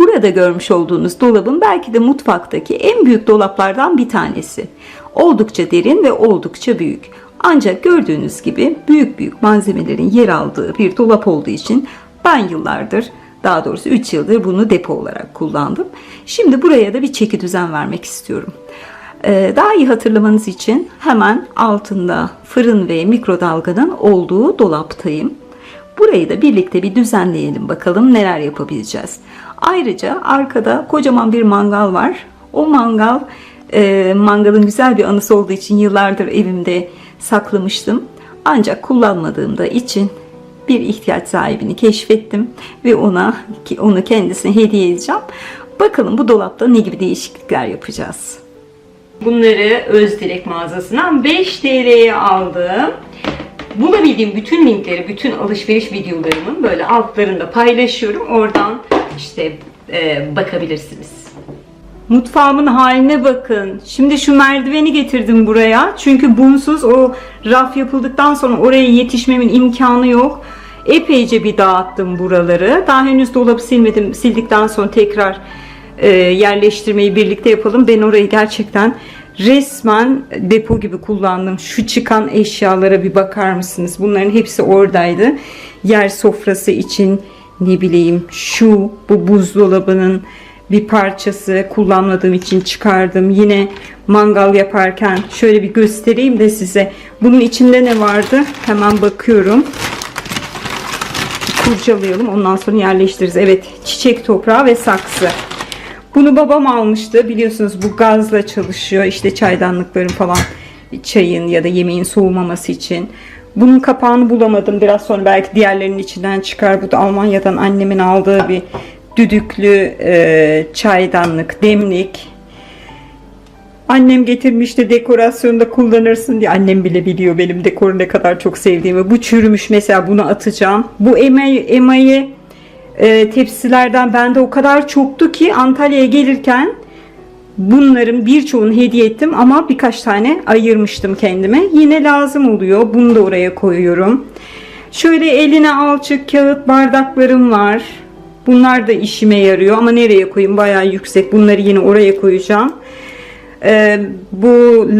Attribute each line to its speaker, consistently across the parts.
Speaker 1: Burada görmüş olduğunuz dolabın belki de mutfaktaki en büyük dolaplardan bir tanesi. Oldukça derin ve oldukça büyük. Ancak gördüğünüz gibi büyük büyük malzemelerin yer aldığı bir dolap olduğu için ben yıllardır daha doğrusu 3 yıldır bunu depo olarak kullandım. Şimdi buraya da bir çeki düzen vermek istiyorum. Ee, Daha iyi hatırlamanız için hemen altında fırın ve mikrodalganın olduğu dolaptayım. Burayı da birlikte bir düzenleyelim bakalım neler yapabileceğiz. Ayrıca arkada kocaman bir mangal var. O mangal e, mangalın güzel bir anısı olduğu için yıllardır evimde saklamıştım. Ancak kullanmadığımda için bir ihtiyaç sahibini keşfettim ve ona onu kendisine hediye edeceğim. Bakalım bu dolapta ne gibi değişiklikler yapacağız. Bunları Özdilek mağazasından 5 TL'ye aldım. Bulabildiğim bütün linkleri, bütün alışveriş videolarımın böyle altlarında paylaşıyorum. Oradan işte e, bakabilirsiniz. Mutfağımın haline bakın. Şimdi şu merdiveni getirdim buraya. Çünkü bunsuz o raf yapıldıktan sonra oraya yetişmemin imkanı yok. Epeyce bir dağıttım buraları. Daha henüz dolabı silmedim. Sildikten sonra tekrar e, yerleştirmeyi birlikte yapalım. Ben orayı gerçekten resmen depo gibi kullandım. Şu çıkan eşyalara bir bakar mısınız? Bunların hepsi oradaydı. Yer sofrası için ne bileyim şu bu buzdolabının bir parçası kullanmadığım için çıkardım. Yine mangal yaparken şöyle bir göstereyim de size. Bunun içinde ne vardı? Hemen bakıyorum kurcalayalım. Ondan sonra yerleştiririz. Evet çiçek toprağı ve saksı. Bunu babam almıştı. Biliyorsunuz bu gazla çalışıyor. İşte çaydanlıkların falan çayın ya da yemeğin soğumaması için. Bunun kapağını bulamadım. Biraz sonra belki diğerlerinin içinden çıkar. Bu da Almanya'dan annemin aldığı bir düdüklü e, çaydanlık, demlik. Annem getirmişti dekorasyonda kullanırsın diye. Annem bile biliyor benim dekoru ne kadar çok sevdiğimi. Bu çürümüş mesela bunu atacağım. Bu emayı, emayı e, tepsilerden bende o kadar çoktu ki Antalya'ya gelirken bunların birçoğunu hediye ettim ama birkaç tane ayırmıştım kendime. Yine lazım oluyor. Bunu da oraya koyuyorum. Şöyle eline alçık kağıt bardaklarım var. Bunlar da işime yarıyor ama nereye koyayım? Bayağı yüksek. Bunları yine oraya koyacağım. Ee, bu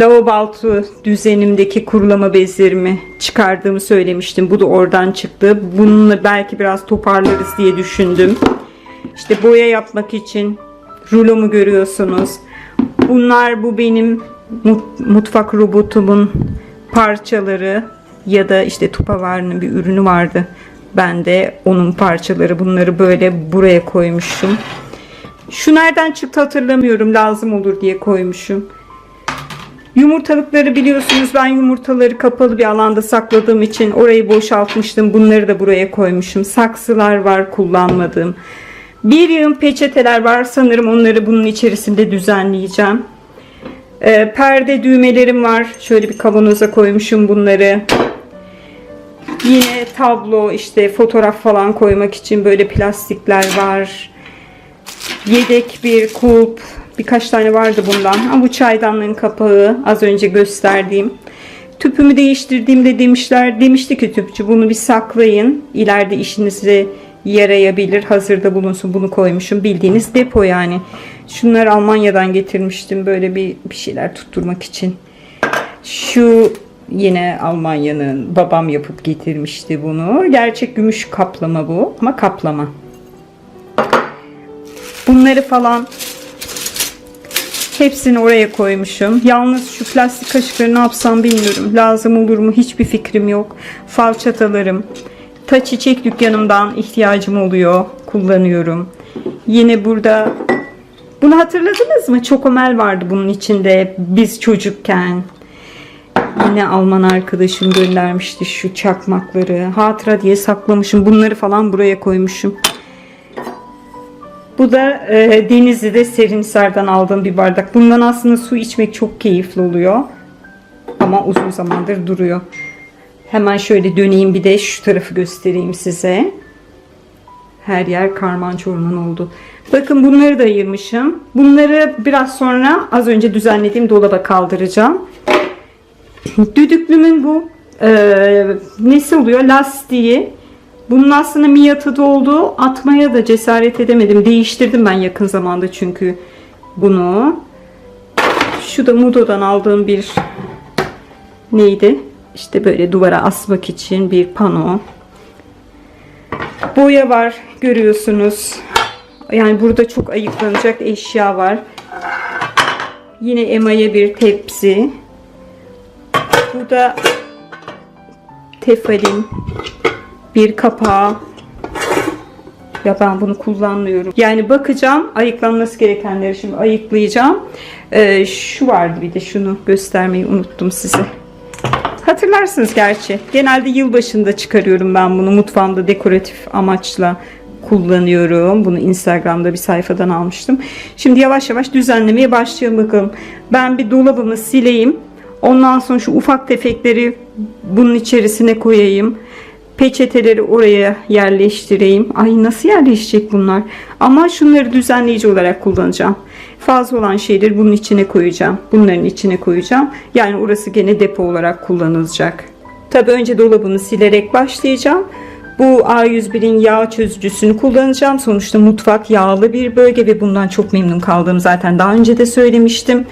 Speaker 1: lavabo altı düzenimdeki kurulama bezlerimi çıkardığımı söylemiştim. Bu da oradan çıktı. Bununla belki biraz toparlarız diye düşündüm. İşte boya yapmak için rulomu görüyorsunuz. Bunlar bu benim mut- mutfak robotumun parçaları ya da işte Tupperware'nin bir ürünü vardı. Ben de onun parçaları bunları böyle buraya koymuşum. Şu nereden çıktı hatırlamıyorum. Lazım olur diye koymuşum. Yumurtalıkları biliyorsunuz ben yumurtaları kapalı bir alanda sakladığım için orayı boşaltmıştım. Bunları da buraya koymuşum. Saksılar var kullanmadığım. Bir yığın peçeteler var. Sanırım onları bunun içerisinde düzenleyeceğim. Ee, perde düğmelerim var. Şöyle bir kavanoza koymuşum bunları. Yine tablo işte fotoğraf falan koymak için böyle plastikler var yedek bir kulp birkaç tane vardı bundan ama bu çaydanlığın kapağı az önce gösterdiğim tüpümü değiştirdiğimde demişler demişti ki tüpçü bunu bir saklayın ileride işinize yarayabilir hazırda bulunsun bunu koymuşum bildiğiniz depo yani şunları Almanya'dan getirmiştim böyle bir, bir şeyler tutturmak için şu yine Almanya'nın babam yapıp getirmişti bunu gerçek gümüş kaplama bu ama kaplama Bunları falan hepsini oraya koymuşum. Yalnız şu plastik kaşıkları ne yapsam bilmiyorum. Lazım olur mu hiçbir fikrim yok. Falçatalarım. Ta çiçek dükkanımdan ihtiyacım oluyor. Kullanıyorum. Yine burada bunu hatırladınız mı? Çokomel vardı bunun içinde biz çocukken. Yine Alman arkadaşım göndermişti şu çakmakları. Hatıra diye saklamışım. Bunları falan buraya koymuşum. Bu da e, Denizli'de Serinhisar'dan aldığım bir bardak. Bundan aslında su içmek çok keyifli oluyor. Ama uzun zamandır duruyor. Hemen şöyle döneyim bir de şu tarafı göstereyim size. Her yer karman çorman oldu. Bakın bunları da ayırmışım. Bunları biraz sonra az önce düzenlediğim dolaba kaldıracağım. Düdüklümün bu e, nesi oluyor? Lastiği Bunun aslında miyatı doldu. Atmaya da cesaret edemedim. Değiştirdim ben yakın zamanda çünkü bunu. Şu da Mudo'dan aldığım bir neydi? İşte böyle duvara asmak için bir pano. Boya var görüyorsunuz. Yani burada çok ayıklanacak eşya var. Yine emaye bir tepsi. Bu da tefalin bir kapağı. Ya ben bunu kullanmıyorum. Yani bakacağım ayıklanması gerekenleri şimdi ayıklayacağım. Ee, şu vardı bir de şunu göstermeyi unuttum size. Hatırlarsınız gerçi. Genelde yılbaşında çıkarıyorum ben bunu mutfağımda dekoratif amaçla kullanıyorum. Bunu Instagram'da bir sayfadan almıştım. Şimdi yavaş yavaş düzenlemeye başlayalım bakalım. Ben bir dolabımı sileyim. Ondan sonra şu ufak tefekleri bunun içerisine koyayım. Peçeteleri oraya yerleştireyim. Ay nasıl yerleşecek bunlar? Ama şunları düzenleyici olarak kullanacağım. Fazla olan şeyleri bunun içine koyacağım. Bunların içine koyacağım. Yani orası gene depo olarak kullanılacak. Tabii önce dolabımı silerek başlayacağım. Bu A101'in yağ çözücüsünü kullanacağım. Sonuçta mutfak yağlı bir bölge ve bundan çok memnun kaldım. Zaten daha önce de söylemiştim.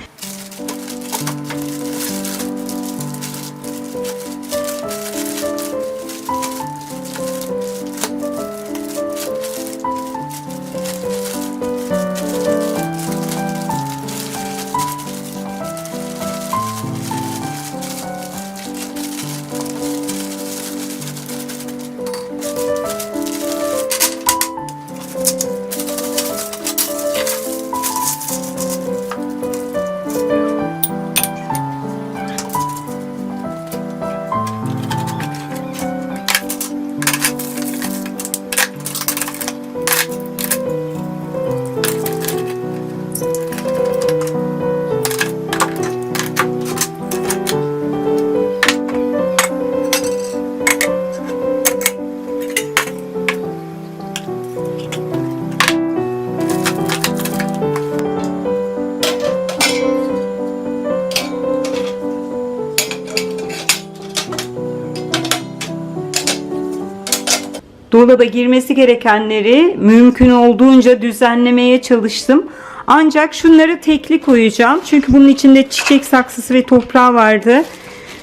Speaker 1: Dolaba girmesi gerekenleri mümkün olduğunca düzenlemeye çalıştım. Ancak şunları tekli koyacağım. Çünkü bunun içinde çiçek saksısı ve toprağı vardı.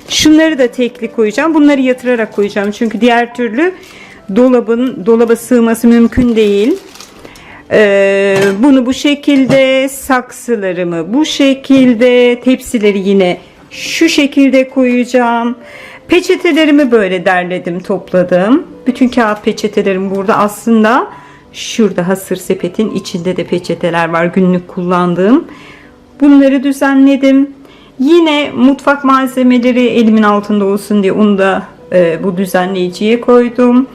Speaker 1: Şunları da tekli koyacağım. Bunları yatırarak koyacağım. Çünkü diğer türlü dolabın dolaba sığması mümkün değil. Ee, bunu bu şekilde saksılarımı bu şekilde tepsileri yine şu şekilde koyacağım. Peçetelerimi böyle derledim, topladım. Bütün kağıt peçetelerim burada aslında şurada hasır sepetin içinde de peçeteler var günlük kullandığım. Bunları düzenledim. Yine mutfak malzemeleri elimin altında olsun diye onu da e, bu düzenleyiciye koydum.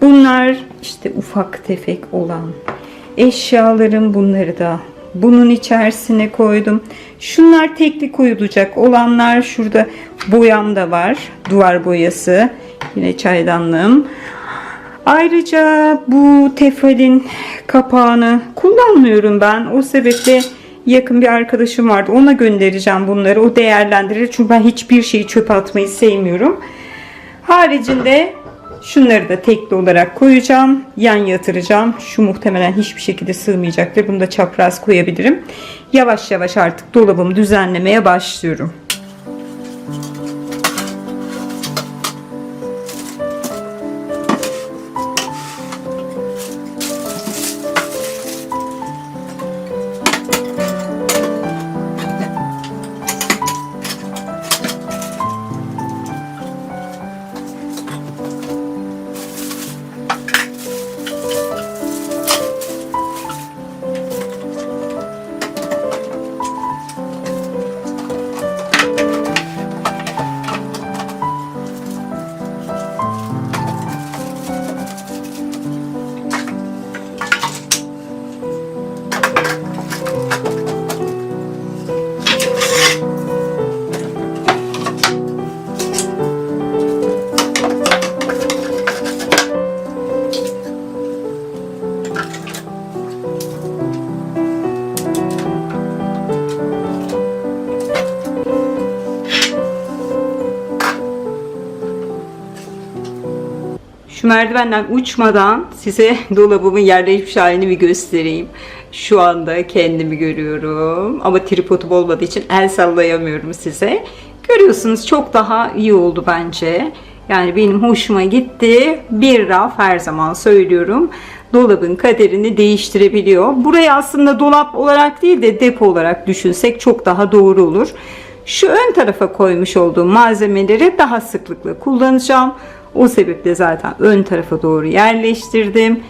Speaker 1: Bunlar işte ufak tefek olan eşyalarım bunları da bunun içerisine koydum. Şunlar tekli koyulacak olanlar şurada boyam da var. Duvar boyası. Yine çaydanlığım. Ayrıca bu tefalin kapağını kullanmıyorum ben. O sebeple yakın bir arkadaşım vardı. Ona göndereceğim bunları. O değerlendirir. Çünkü ben hiçbir şeyi çöpe atmayı sevmiyorum. Haricinde Şunları da tekli olarak koyacağım. Yan yatıracağım. Şu muhtemelen hiçbir şekilde sığmayacaktır. Bunu da çapraz koyabilirim. Yavaş yavaş artık dolabımı düzenlemeye başlıyorum. Merdivenden uçmadan size dolabımın yerleşmiş halini bir göstereyim. Şu anda kendimi görüyorum ama tripodum olmadığı için el sallayamıyorum size. Görüyorsunuz çok daha iyi oldu bence. Yani benim hoşuma gitti. Bir raf her zaman söylüyorum. Dolabın kaderini değiştirebiliyor. Burayı aslında dolap olarak değil de depo olarak düşünsek çok daha doğru olur. Şu ön tarafa koymuş olduğum malzemeleri daha sıklıkla kullanacağım. O sebeple zaten ön tarafa doğru yerleştirdim.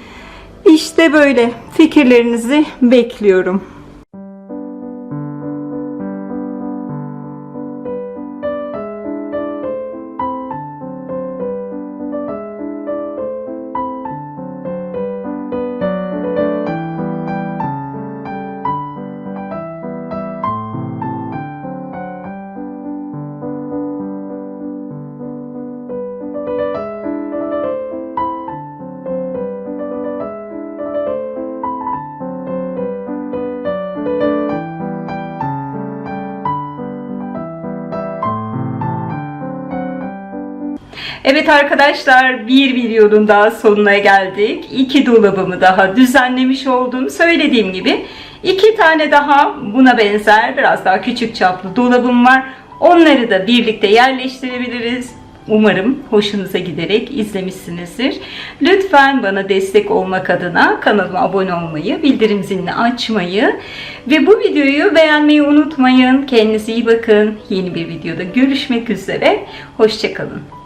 Speaker 1: İşte böyle fikirlerinizi bekliyorum. Evet arkadaşlar bir videonun daha sonuna geldik. İki dolabımı daha düzenlemiş oldum. Söylediğim gibi iki tane daha buna benzer biraz daha küçük çaplı dolabım var. Onları da birlikte yerleştirebiliriz. Umarım hoşunuza giderek izlemişsinizdir. Lütfen bana destek olmak adına kanalıma abone olmayı, bildirim zilini açmayı ve bu videoyu beğenmeyi unutmayın. Kendinize iyi bakın. Yeni bir videoda görüşmek üzere. Hoşçakalın.